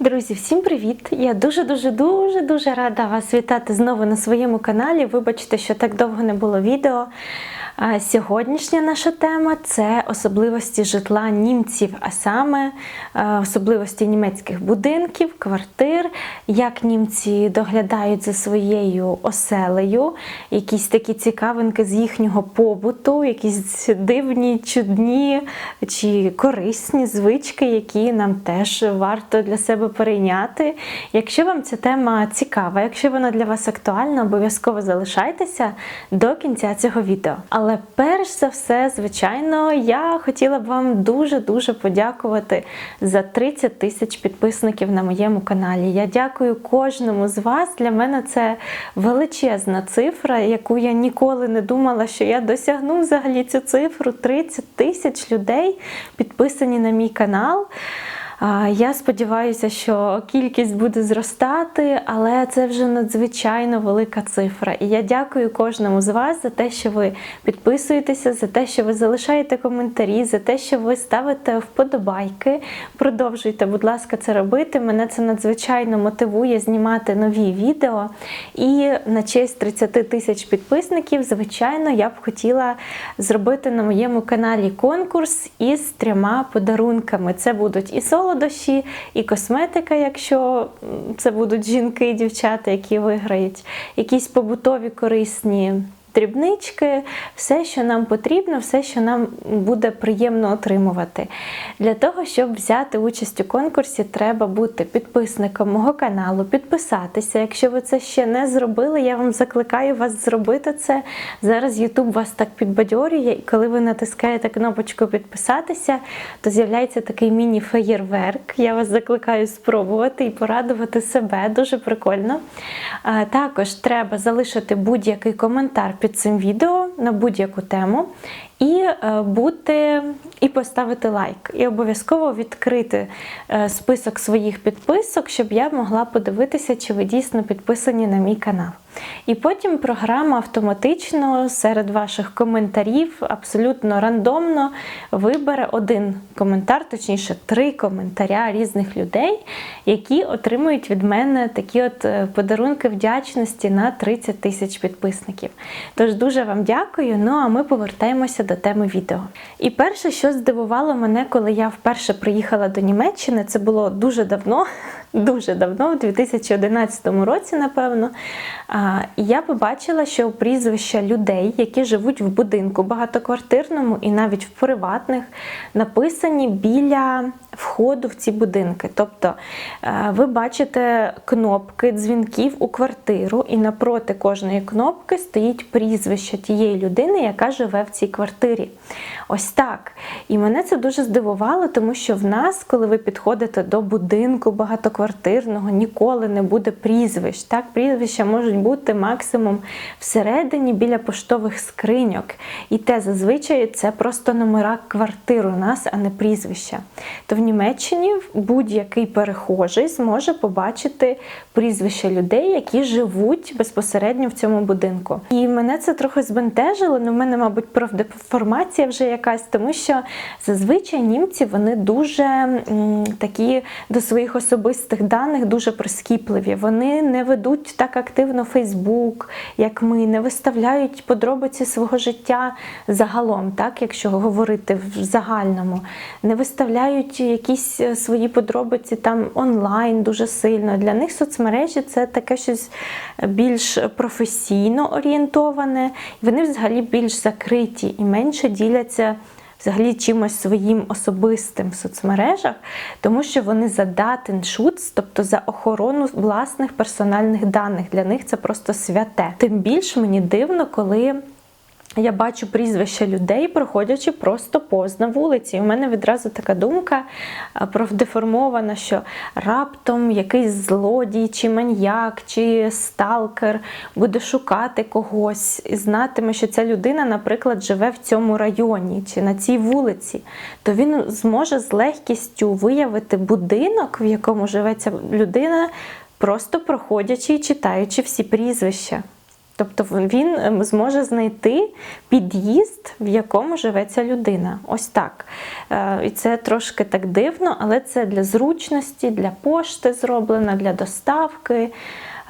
Друзі, всім привіт! Я дуже дуже дуже рада вас вітати знову на своєму каналі. Вибачте, що так довго не було відео. Сьогоднішня наша тема це особливості житла німців, а саме особливості німецьких будинків, квартир, як німці доглядають за своєю оселею, якісь такі цікавинки з їхнього побуту, якісь дивні, чудні чи корисні звички, які нам теж варто для себе перейняти. Якщо вам ця тема цікава, якщо вона для вас актуальна, обов'язково залишайтеся до кінця цього відео. Але перш за все, звичайно, я хотіла б вам дуже-дуже подякувати за 30 тисяч підписників на моєму каналі. Я дякую кожному з вас. Для мене це величезна цифра, яку я ніколи не думала, що я досягну взагалі цю цифру. 30 тисяч людей підписані на мій канал. Я сподіваюся, що кількість буде зростати, але це вже надзвичайно велика цифра. І я дякую кожному з вас за те, що ви підписуєтеся, за те, що ви залишаєте коментарі, за те, що ви ставите вподобайки. Продовжуйте, будь ласка, це робити. Мене це надзвичайно мотивує знімати нові відео. І на честь 30 тисяч підписників, звичайно, я б хотіла зробити на моєму каналі конкурс із трьома подарунками. Це будуть і солодощі, і косметика, якщо це будуть жінки і дівчата, які виграють, якісь побутові корисні. Дрібнички, все, що нам потрібно, все, що нам буде приємно отримувати. Для того, щоб взяти участь у конкурсі, треба бути підписником мого каналу, підписатися. Якщо ви це ще не зробили, я вам закликаю вас зробити це. Зараз YouTube вас так підбадьорює, і коли ви натискаєте кнопочку підписатися, то з'являється такий міні-феєрверк. Я вас закликаю спробувати і порадувати себе. Дуже прикольно. Також треба залишити будь-який коментар під цим відео на будь-яку тему. І е, бути і поставити лайк, і обов'язково відкрити е, список своїх підписок, щоб я могла подивитися, чи ви дійсно підписані на мій канал. І потім програма автоматично серед ваших коментарів абсолютно рандомно вибере один коментар, точніше, три коментаря різних людей, які отримують від мене такі от е, подарунки вдячності на 30 тисяч підписників. Тож дуже вам дякую. Ну а ми повертаємося до теми відео. І перше, що здивувало мене, коли я вперше приїхала до Німеччини, це було дуже давно, дуже давно, у 2011 році, напевно. Я побачила, що прізвища людей, які живуть в будинку багатоквартирному і навіть в приватних, написані біля входу в ці будинки. Тобто е, ви бачите кнопки дзвінків у квартиру, і напроти кожної кнопки стоїть прізвище тієї людини, яка живе в цій квартирі. Ось так. І мене це дуже здивувало, тому що в нас, коли ви підходите до будинку багатоквартирного, ніколи не буде прізвищ. Так, прізвища можуть бути максимум всередині біля поштових скриньок. І те зазвичай це просто номера квартир у нас, а не прізвища. То в Німеччині будь-який перехожий зможе побачити прізвища людей, які живуть безпосередньо в цьому будинку. І мене це трохи збентежило, ну в мене, мабуть, профдеформація вже якась, тому що зазвичай німці вони дуже м, такі до своїх особистих даних дуже прискіпливі. Вони не ведуть так активно Фейсбук, як ми, не виставляють подробиці свого життя загалом, так, якщо говорити в загальному, не виставляють якісь е, свої подробиці там онлайн дуже сильно. Для них соцмережі це таке щось більш професійно орієнтоване, вони взагалі більш закриті менше діляться. Взагалі чимось своїм особистим в соцмережах, тому що вони за датеншутс, тобто за охорону власних персональних даних. Для них це просто святе. Тим більш мені дивно, коли я бачу прізвища людей, проходячи просто поз на вулиці. І у мене відразу така думка профдеформована, що раптом якийсь злодій, чи маньяк, чи сталкер буде шукати когось і знатиме, що ця людина, наприклад, живе в цьому районі чи на цій вулиці, то він зможе з легкістю виявити будинок, в якому живе ця людина, просто проходячи і читаючи всі прізвища. Тобто він ем, зможе знайти під'їзд, в якому живе ця людина. Ось так. Е, І це трошки так дивно, але це для зручності, для пошти зроблено, для доставки.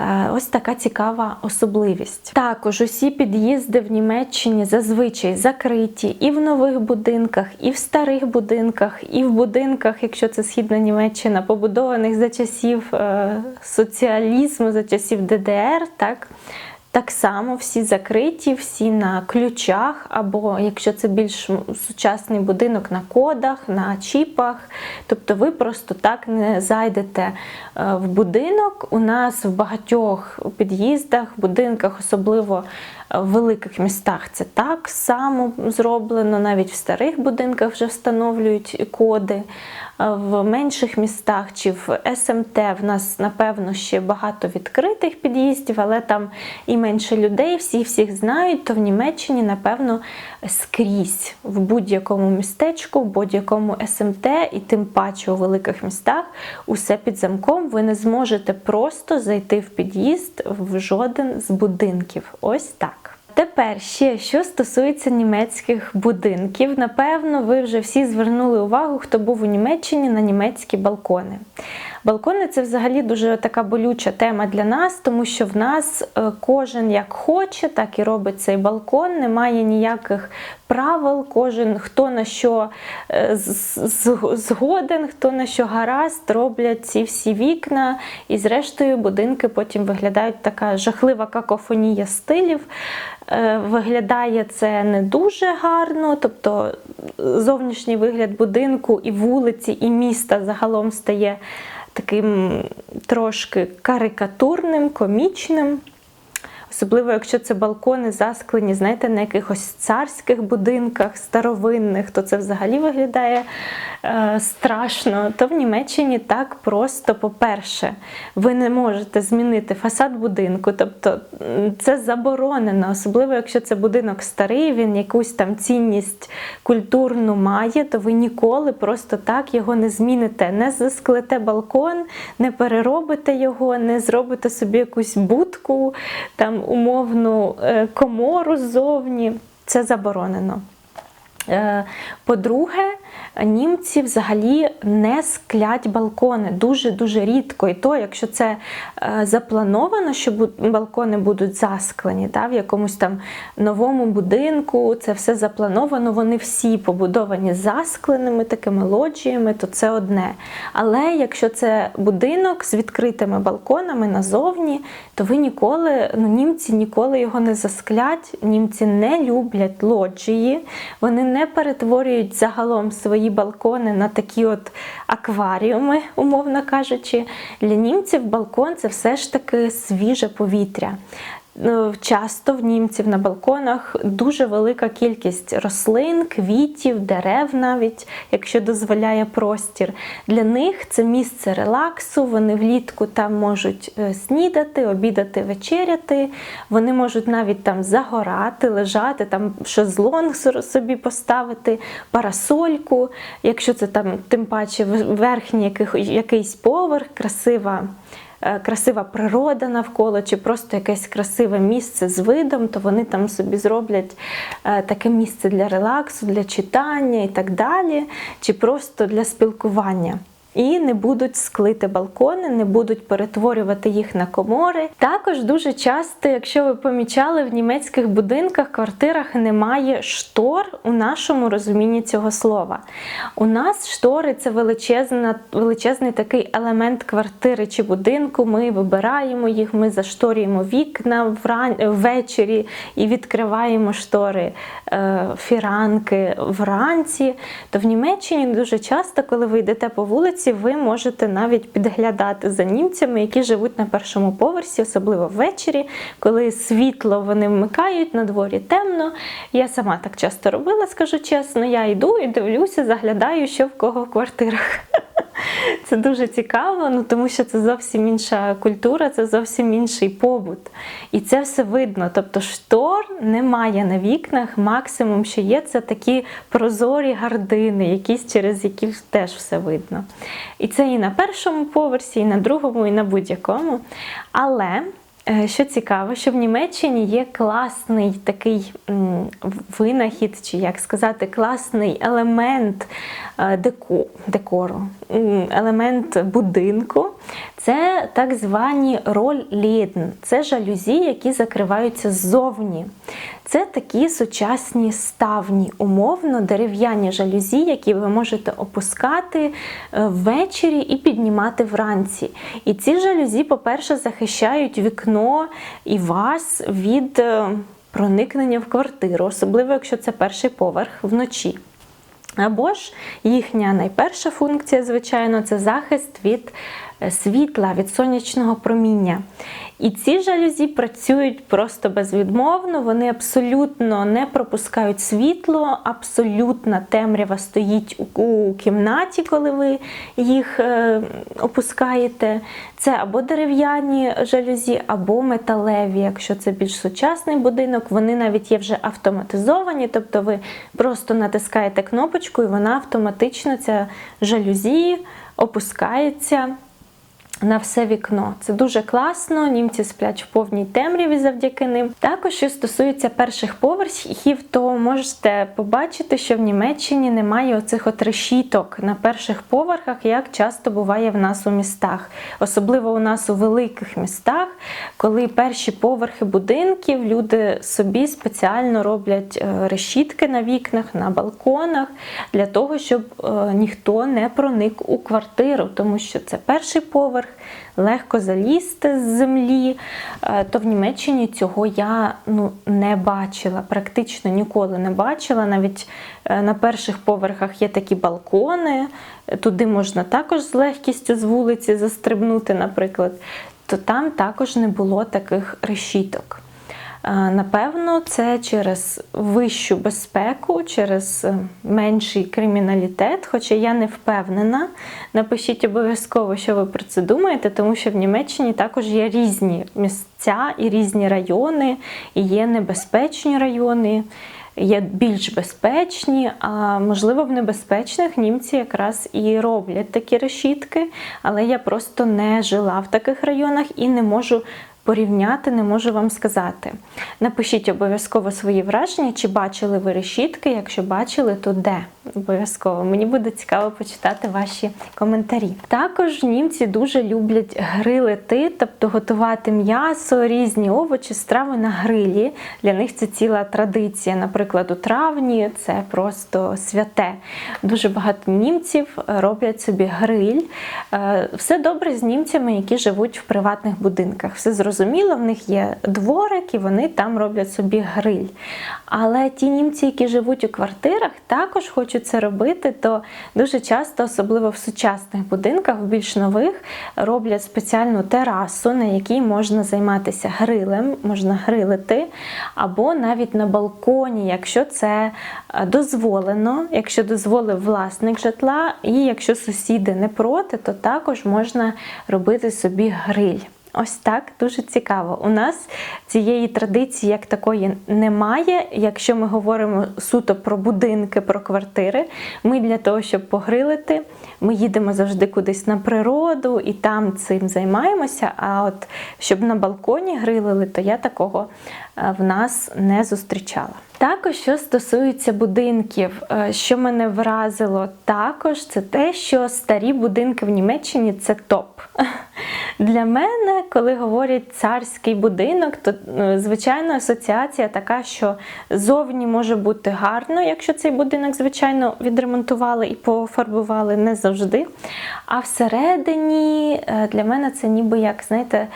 Е, Ось така цікава особливість. Також усі під'їзди в Німеччині зазвичай закриті і в нових будинках, і в старих будинках, і в будинках, якщо це східна Німеччина, побудованих за часів е, соціалізму, за часів ДДР. Так? Так само всі закриті, всі на ключах, або якщо це більш сучасний будинок на кодах, на чіпах. Тобто ви просто так не зайдете е, в будинок. У нас в багатьох під'їздах, будинках, особливо в великих містах, це так само зроблено. Навіть в старих будинках вже встановлюють коди. В менших містах чи в СМТ в нас, напевно, ще багато відкритих під'їздів, але там і менше людей, всі всіх знають, то в Німеччині, напевно, скрізь в будь-якому містечку, в будь-якому СМТ, і тим паче у великих містах, усе під замком. Ви не зможете просто зайти в під'їзд в жоден з будинків. Ось так. Тепер ще що стосується німецьких будинків, напевно, ви вже всі звернули увагу, хто був у Німеччині на німецькі балкони. Балкони це взагалі дуже така болюча тема для нас, тому що в нас е, кожен як хоче, так і робить цей балкон. Немає ніяких правил, кожен хто на що е, згоден, хто на що гаразд, роблять ці всі вікна. І, зрештою, будинки потім виглядають така жахлива какофонія стилів. Е, виглядає це не дуже гарно, тобто зовнішній вигляд будинку і вулиці, і міста загалом стає таким трошки карикатурним, комічним. Особливо, якщо це балкони засклені, знаєте, на якихось царських будинках старовинних, то це взагалі виглядає е, страшно. То в Німеччині так просто, по-перше, ви не можете змінити фасад будинку, тобто це заборонено, особливо, якщо це будинок старий, він якусь там цінність культурну має, то ви ніколи просто так його не зміните. Не засклете балкон, не переробите його, не зробите собі якусь будку. там умовну е, комору ззовні. Це заборонено. Е, по-друге, німці взагалі не склять балкони дуже-дуже рідко. І то, якщо це е, заплановано, що балкони будуть засклені, та, в якомусь там новому будинку, це все заплановано, вони всі побудовані заскленими такими лоджіями, то це одне. Але якщо це будинок з відкритими балконами назовні, то ви ніколи, ну німці ніколи його не засклять, німці не люблять лоджії, вони не перетворюють загалом свої балкони на такі от акваріуми, умовно кажучи. Для німців балкон це все ж таки свіже повітря. Ну, часто в німців на балконах дуже велика кількість рослин, квітів, дерев, навіть якщо дозволяє простір. Для них це місце релаксу. Вони влітку там можуть е, снідати, обідати, вечеряти. Вони можуть навіть там загорати, лежати, там шезлонг собі поставити, парасольку. Якщо це там тим паче верхній якийсь поверх, красива. Е, красива природа навколо, чи просто якесь красиве місце з видом, то вони там собі зроблять е, таке місце для релаксу, для читання і так далі, чи просто для спілкування. І не будуть склити балкони, не будуть перетворювати їх на комори. Також дуже часто, якщо ви помічали, в німецьких будинках, квартирах немає штор у нашому розумінні цього слова. У нас штори це величезна, величезний такий елемент квартири чи будинку. Ми вибираємо їх, ми зашторюємо вікна ввечері і відкриваємо штори фіранки вранці. То в Німеччині дуже часто, коли ви йдете по вулиці, вулиці ви можете навіть підглядати за німцями, які живуть на першому поверсі, особливо ввечері, коли світло вони вмикають, на дворі темно. Я сама так часто робила, скажу чесно. Я йду і дивлюся, заглядаю, що в кого в квартирах. Це дуже цікаво, ну тому що це зовсім інша культура, це зовсім інший побут. І це все видно. Тобто штор немає на вікнах, максимум, що є, це такі прозорі гардини, якісь через які теж все видно. І це і на першому поверсі, і на другому, і на будь-якому. Але Що цікаво, що в Німеччині є класний такий винахід, чи як сказати, класний елемент е, деку, декору, елемент будинку. Це так звані роль-лідн. Це жалюзі, які закриваються ззовні. Це такі сучасні ставні, умовно дерев'яні жалюзі, які ви можете опускати е, ввечері і піднімати вранці. І ці жалюзі, по-перше, захищають вікно і вас від е, проникнення в квартиру, особливо якщо це перший поверх вночі. Або ж їхня найперша функція, звичайно, це захист від світла, від сонячного проміння. І ці жалюзі працюють просто безвідмовно, вони абсолютно не пропускають світло, абсолютна темрява стоїть у, у кімнаті, коли ви їх е, опускаєте. Це або дерев'яні жалюзі, або металеві. Якщо це більш сучасний будинок, вони навіть є вже автоматизовані, тобто ви просто натискаєте кнопочку, і вона автоматично ця жалюзі опускається на все вікно. Це дуже класно. Німці сплять в повній темряві завдяки ним. Також, що стосується перших поверхів, то можете побачити, що в Німеччині немає оцих от решіток на перших поверхах, як часто буває в нас у містах. Особливо у нас у великих містах, коли перші поверхи будинків люди собі спеціально роблять е, решітки на вікнах, на балконах для того, щоб е, ніхто не проник у квартиру, тому що це перший поверх легко залізти з землі, е, то в Німеччині цього я ну, не бачила, практично ніколи не бачила. Навіть е, на перших поверхах є такі балкони, туди можна також з легкістю з вулиці застрибнути, наприклад, то там також не було таких решіток. Напевно, це через вищу безпеку, через е, менший криміналітет, хоча я не впевнена. Напишіть обов'язково, що ви про це думаєте, тому що в Німеччині також є різні місця і різні райони, і є небезпечні райони. Є більш безпечні, а можливо, в небезпечних німці якраз і роблять такі решітки, але я просто не жила в таких районах і не можу порівняти, не можу вам сказати. Напишіть обов'язково свої враження, чи бачили ви решітки. Якщо бачили, то де? Обов'язково. Мені буде цікаво почитати ваші коментарі. Також німці дуже люблять грилити, тобто готувати м'ясо, різні овочі, страви на грилі. Для них це ціла традиція. Наприклад, у травні це просто святе. Дуже багато німців роблять собі гриль. Е, Все добре з німцями, які живуть в приватних будинках. Все зрозуміло, в них є дворик і вони там роблять собі гриль. Але ті німці, які живуть у квартирах, також хочуть це робити, то дуже часто, особливо в сучасних будинках, в більш нових, роблять спеціальну терасу, на якій можна займатися грилем, можна грилити, або навіть на балконі, якщо це е, дозволено, якщо дозволив власник житла, і якщо сусіди не проти, то також можна робити собі гриль. Ось так дуже цікаво. У нас цієї традиції як такої немає. Якщо ми говоримо суто про будинки, про квартири, ми для того, щоб погрилити, ми їдемо завжди кудись на природу і там цим займаємося. А от щоб на балконі грилили, то я такого в нас не зустрічала. Також, що стосується будинків, е, що мене вразило також, це те, що старі будинки в Німеччині це топ. Для мене, коли говорять царський будинок, то е, звичайно асоціація така, що зовні може бути гарно, якщо цей будинок, звичайно, відремонтували і пофарбували не завжди. А всередині е, для мене це ніби як, знаєте, е,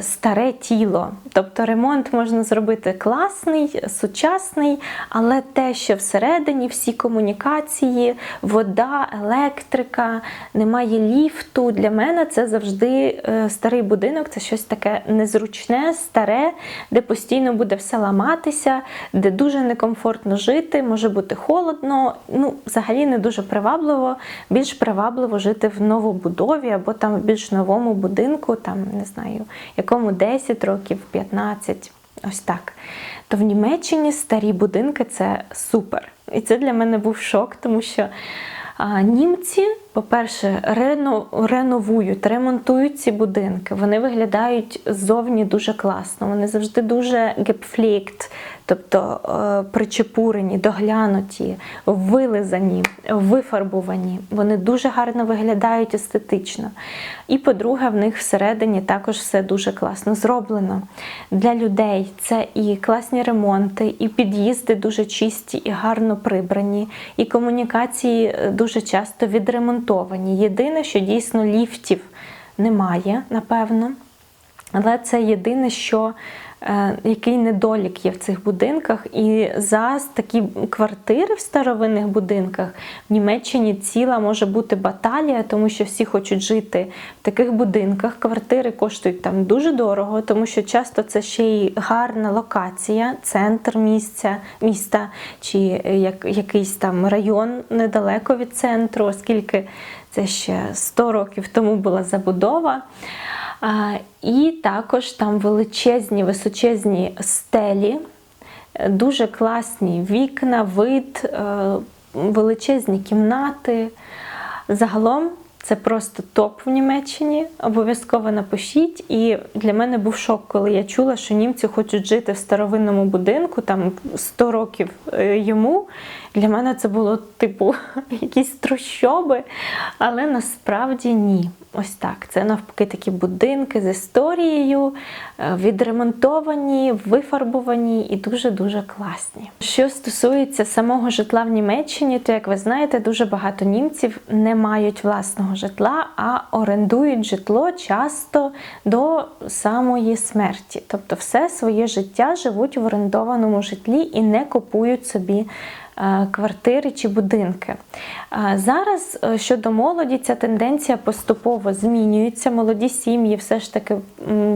старе тіло. Тобто ремонт можна зробити класний, сучасний, але те, що всередині всі комунікації, вода, електрика, немає ліфту. Для мене це завжди е, старий будинок, це щось таке незручне, старе, де постійно буде все ламатися, де дуже некомфортно жити, може бути холодно. Ну, взагалі не дуже привабливо, більш привабливо жити в новобудові або там в більш новому будинку, там не знаю, якому 10 років, 15, ось так. То в Німеччині старі будинки це супер. І це для мене був шок, тому що а, німці по-перше, рено, реновують, ремонтують ці будинки. Вони виглядають ззовні дуже класно. Вони завжди дуже гепфлікт, тобто е, причепурені, доглянуті, вилизані, вифарбовані. Вони дуже гарно виглядають естетично. І, по-друге, в них всередині також все дуже класно зроблено. Для людей це і класні ремонти, і під'їзди дуже чисті і гарно прибрані, і комунікації е, дуже часто відремонтовані. Єдине, що дійсно ліфтів немає, напевно. Але це єдине, що який недолік є в цих будинках. І за такі квартири в старовинних будинках в Німеччині ціла може бути баталія, тому що всі хочуть жити в таких будинках. Квартири коштують там дуже дорого, тому що часто це ще й гарна локація, центр місця, міста чи як, якийсь там район недалеко від центру, оскільки це ще 100 років тому була забудова. І також там величезні, височезні стелі, е, дуже класні вікна, вид, е, величезні кімнати. Загалом це просто топ в Німеччині. Обов'язково напишіть. І для мене був шок, коли я чула, що німці хочуть жити в старовинному будинку, там 100 років е, йому. Для мене це було типу якісь трущоби, але насправді ні. Ось так. Це навпаки такі будинки з історією, е, відремонтовані, вифарбовані і дуже-дуже класні. Що стосується самого житла в Німеччині, то як ви знаєте, дуже багато німців не мають власного житла, а орендують житло часто до самої смерті. Тобто, все своє життя живуть в орендованому житлі і не купують собі. Е, Квартири чи будинки. Зараз е, щодо молоді ця тенденція поступово змінюється. Молоді сім'ї все ж таки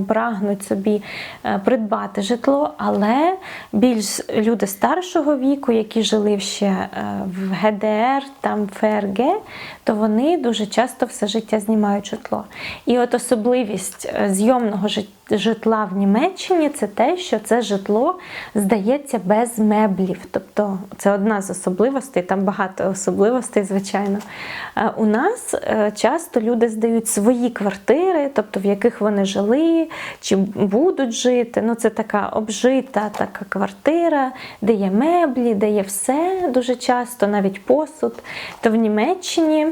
прагнуть собі е, придбати житло, але більш люди старшого віку, які жили ще е, в ГДР, там ФРГ, то вони дуже часто все життя знімають житло. І от особливість е, зйомного житла в Німеччині це те, що це житло здається без меблів. Тобто це одна з особливостей, там багато особливостей, звичайно. Е, У нас е, часто люди здають свої квартири, тобто в яких вони жили чи будуть жити. Ну, це така обжита така квартира, де є меблі, де є все дуже часто, навіть посуд. То в Німеччині.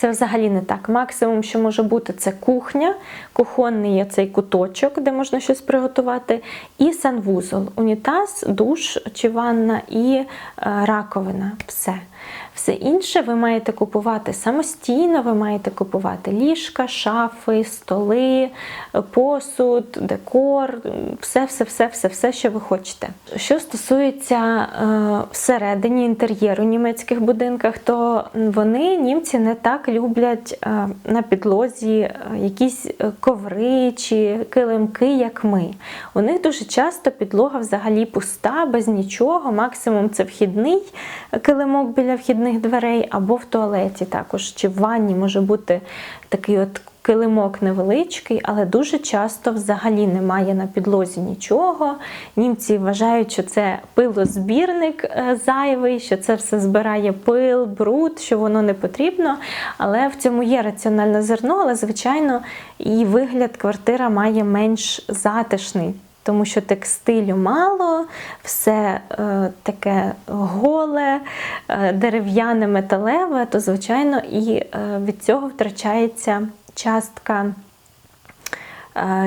Це взагалі не так. Максимум, що може бути, це кухня, кухонний є цей куточок, де можна щось приготувати, і санвузол, унітаз, душ чи ванна і е, раковина. Все. Все інше ви маєте купувати самостійно, ви маєте купувати ліжка, шафи, столи, посуд, декор, все, все, все, все, все, що ви хочете. Що стосується е, всередині інтер'єру німецьких будинках, то вони німці не так люблять е, на підлозі е, якісь е, коври чи килимки, як ми. У них дуже часто підлога взагалі пуста, без нічого. Максимум це вхідний килимок біля вхідних дверей, або в туалеті також, чи в ванні може бути такий от килимок невеличкий, але дуже часто взагалі немає на підлозі нічого. Німці вважають, що це пилозбірник е, зайвий, що це все збирає пил, бруд, що воно не потрібно. Але в цьому є раціональне зерно, але, звичайно, і вигляд квартира має менш затишний. Тому що текстилю мало, все е, таке голе, е, дерев'яне, металеве, то, звичайно, і е, від цього втрачається частка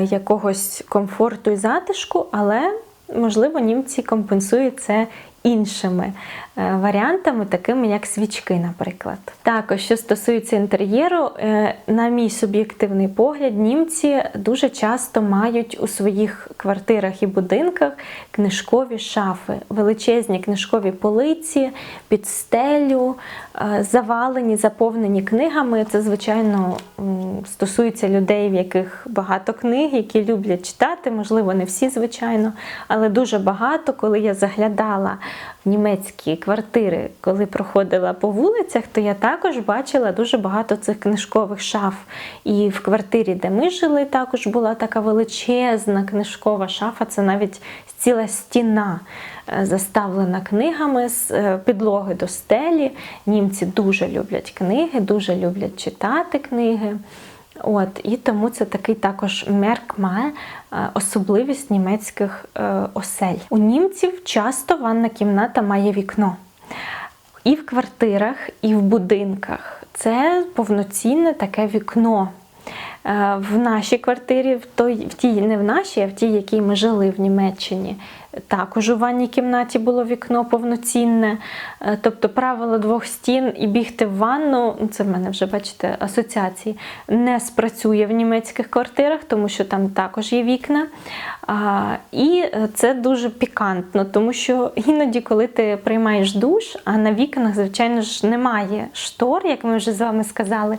якогось комфорту і затишку, але, можливо, німці компенсують це іншими варіантами, такими як свічки, наприклад. Також, що стосується інтер'єру, е, на мій суб'єктивний погляд, німці дуже часто мають у своїх квартирах і будинках книжкові шафи, величезні книжкові полиці, під стелю, е, завалені, заповнені книгами. Це, звичайно, стосується людей, в яких багато книг, які люблять читати. Можливо, не всі, звичайно, але дуже багато, коли я заглядала в німецькі квартири, коли проходила по вулицях, то я також бачила дуже багато цих книжкових шаф. І в квартирі, де ми жили, також була така величезна книжкова шафа. Це навіть ціла стіна е, заставлена книгами з е, підлоги до стелі. Німці дуже люблять книги, дуже люблять читати книги. От, І тому це такий також меркмаль, е, особливість німецьких е, осель. У німців часто ванна кімната має вікно. І в квартирах, і в будинках. Це повноцінне таке вікно. Е, В нашій квартирі, в той, в тій, не в нашій, а в тій, якій ми жили в Німеччині, також у ванній кімнаті було вікно повноцінне. Е, Тобто правило двох стін і бігти в ванну, ну, це в мене вже, бачите, асоціації, не спрацює в німецьких квартирах, тому що там також є вікна. І е, це дуже пікантно, тому що іноді, коли ти приймаєш душ, а на вікнах, звичайно ж, немає штор, як ми вже з вами сказали.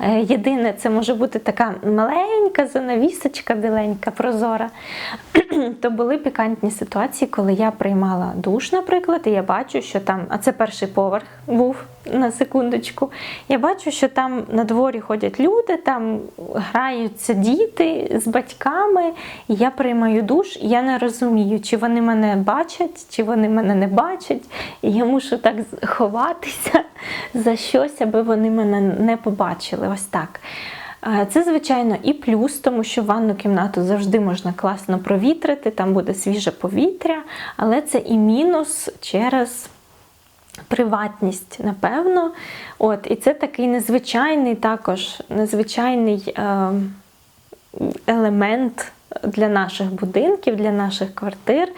Е, Єдине, це може бути така маленька занавісочка, біленька, прозора. То були пікантні ситуації, коли я приймала душ, наприклад, і я бачу, що там, а це перший поверх був на секундочку. Я бачу, що там на дворі ходять люди, там граються діти з батьками. І я приймаю душ, і я не розумію, чи вони мене бачать, чи вони мене не бачать. І я мушу так ховатися за щось, аби вони мене не побачили. Ось так. Це, звичайно, і плюс, тому що ванну кімнату завжди можна класно провітрити, там буде свіже повітря, але це і мінус через приватність, напевно. От, І це такий незвичайний також незвичайний е, елемент для наших будинків, для наших квартир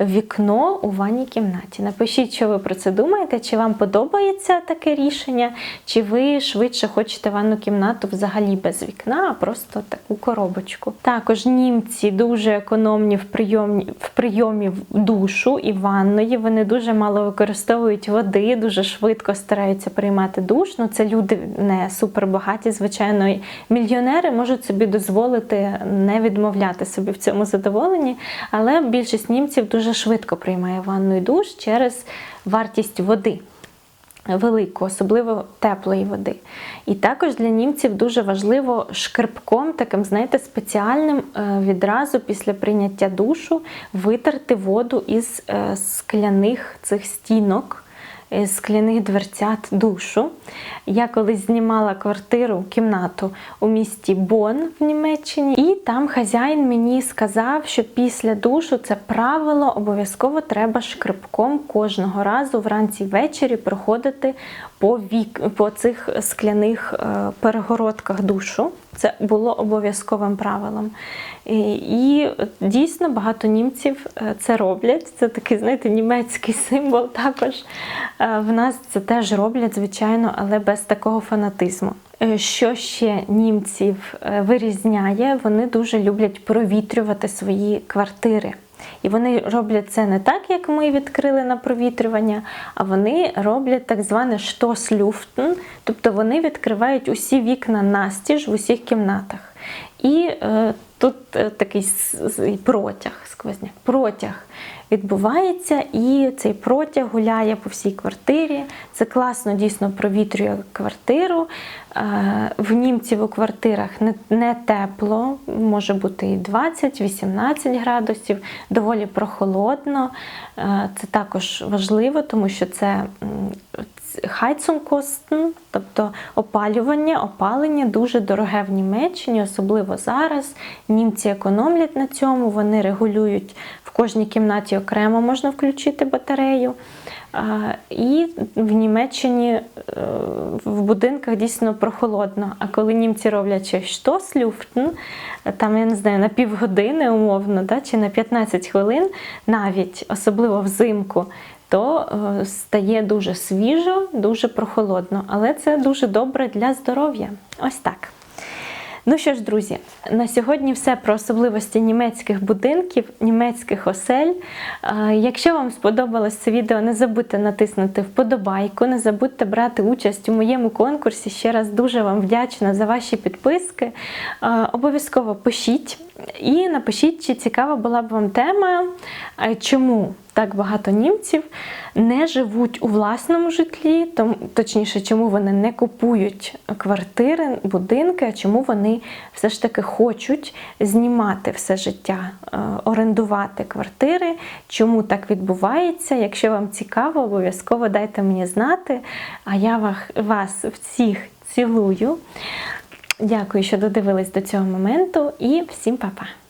вікно у ванній кімнаті. Напишіть, що ви про це думаєте, чи вам подобається таке рішення, чи ви швидше хочете ванну кімнату взагалі без вікна, а просто таку коробочку. Також німці дуже економні в прийомі, в прийомі душу і ванної. Вони дуже мало використовують води, дуже швидко стараються приймати душ. Ну, це люди не супербагаті, звичайно, мільйонери можуть собі дозволити не відмовляти собі в цьому задоволенні, але більшість німців дуже швидко приймає ванну і душ через вартість води. Велику, особливо теплої води. І також для німців дуже важливо шкребком, таким, знаєте, спеціальним е, відразу після прийняття душу витерти воду із е, скляних цих стінок скляних дверцят душу. Я колись знімала квартиру, кімнату у місті Бон в Німеччині, і там хазяїн мені сказав, що після душу це правило обов'язково треба шкрипком кожного разу вранці ввечері проходити по вік по цих скляних е, перегородках душу. Це було обов'язковим правилом. І, дійсно багато німців е, це роблять. Це такий, знаєте, німецький символ також. Е, В нас це теж роблять, звичайно, але без такого фанатизму. Що ще німців вирізняє, вони дуже люблять провітрювати свої квартири. І вони роблять це не так, як ми відкрили на провітрювання, а вони роблять так зване штослюфтен, тобто вони відкривають усі вікна настіж в усіх кімнатах. І е, тут е, такий протяг, сквозняк, протяг відбувається, і цей протяг гуляє по всій квартирі. Це класно дійсно провітрює квартиру. Е, В німців у квартирах не, тепло, може бути і 20-18 градусів, доволі прохолодно. Е, Це також важливо, тому що це Heizungkosten, тобто опалювання, опалення дуже дороге в Німеччині, особливо зараз. Німці економлять на цьому, вони регулюють в кожній кімнаті окремо можна включити батарею. І в Німеччині е, в будинках дійсно прохолодно. А коли німці роблять щось штослюфтен, там я не знаю, на півгодини умовно, да, чи на 15 хвилин, навіть особливо взимку, то е, стає дуже свіжо, дуже прохолодно. Але це дуже добре для здоров'я. Ось так. Ну що ж, друзі, на сьогодні все про особливості німецьких будинків, німецьких осель. Е, Якщо вам сподобалось це відео, не забудьте натиснути вподобайку, не забудьте брати участь у моєму конкурсі. Ще раз дуже вам вдячна за ваші підписки. Е, Обов'язково пишіть і напишіть, чи цікава була б вам тема, чому так багато німців не живуть у власному житлі, тому, точніше, чому вони не купують квартири, будинки, а чому вони все ж таки хочуть знімати все життя, е, орендувати квартири, чому так відбувається. Якщо вам цікаво, обов'язково дайте мені знати. А я вас всіх цілую. Дякую, що додивились до цього моменту, і всім па-па!